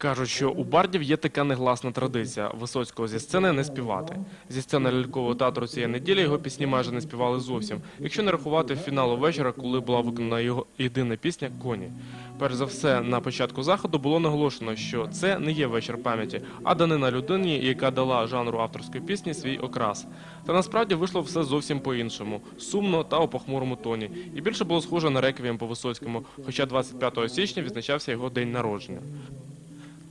Кажуть, що у бардів є така негласна традиція Висоцького зі сцени не співати. Зі сцени лялькового театру цієї неділі його пісні майже не співали зовсім, якщо не рахувати фіналу вечора, коли була виконана його єдина пісня Коні. Перш за все, на початку заходу було наголошено, що це не є вечір пам'яті, а данина людині, яка дала жанру авторської пісні свій окрас. Та насправді вийшло все зовсім по-іншому, сумно та у похмурому тоні. І більше було схоже на реквієм по Висоцькому, хоча 25 січня відзначався його день народження.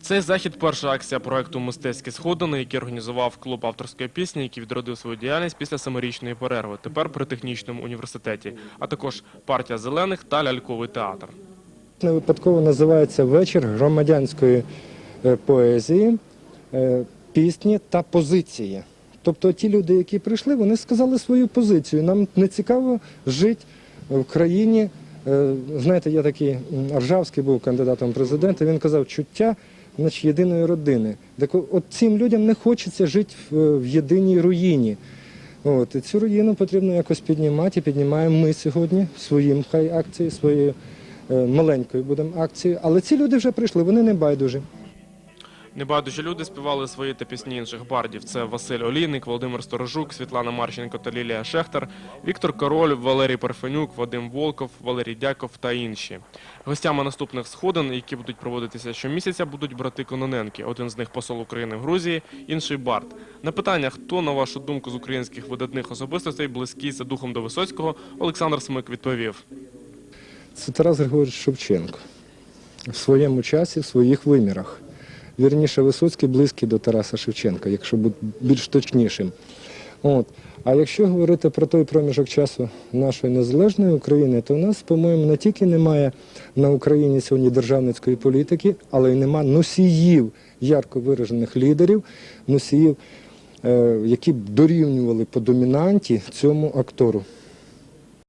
Цей захід перша акція проекту Мистецькі сходини, який організував клуб авторської пісні, який відродив свою діяльність після семирічної перерви, тепер при технічному університеті, а також партія зелених та ляльковий театр. Не випадково називається вечір громадянської е, поезії, е, пісні та позиції. Тобто ті люди, які прийшли, вони сказали свою позицію. Нам не цікаво жити в країні. е, Знаєте, я такий м, Аржавський був кандидатом президента. Він казав, чуття значить, єдиної родини. Так от цим людям не хочеться жити в, в єдиній руїні. От, і цю руїну потрібно якось піднімати. І піднімаємо ми сьогодні своїм хай акцією, своєю е, маленькою будемо акцією. Але ці люди вже прийшли, вони не байдужі. Небайдужі люди співали свої та пісні інших бардів. Це Василь Олійник, Володимир Сторожук, Світлана Марченко та Лілія Шехтар, Віктор Король, Валерій Парфенюк, Вадим Волков, Валерій Дяков та інші. Гостями наступних сходин, які будуть проводитися щомісяця, будуть брати Кононенки. Один з них посол України в Грузії, інший бард. На питання, хто, на вашу думку, з українських видатних особистостей близький за духом до Висоцького, Олександр Смик відповів. Це Тарас Григорович Шевченко в своєму часі, в своїх вимірах. Вірніше, Висоцький близький до Тараса Шевченка, якщо бути більш точнішим. От. А якщо говорити про той проміжок часу нашої незалежної України, то у нас, по-моєму, не тільки немає на Україні сьогодні державницької політики, але й нема носіїв ярко виражених лідерів, носіїв, е, які б дорівнювали по домінанті цьому актору.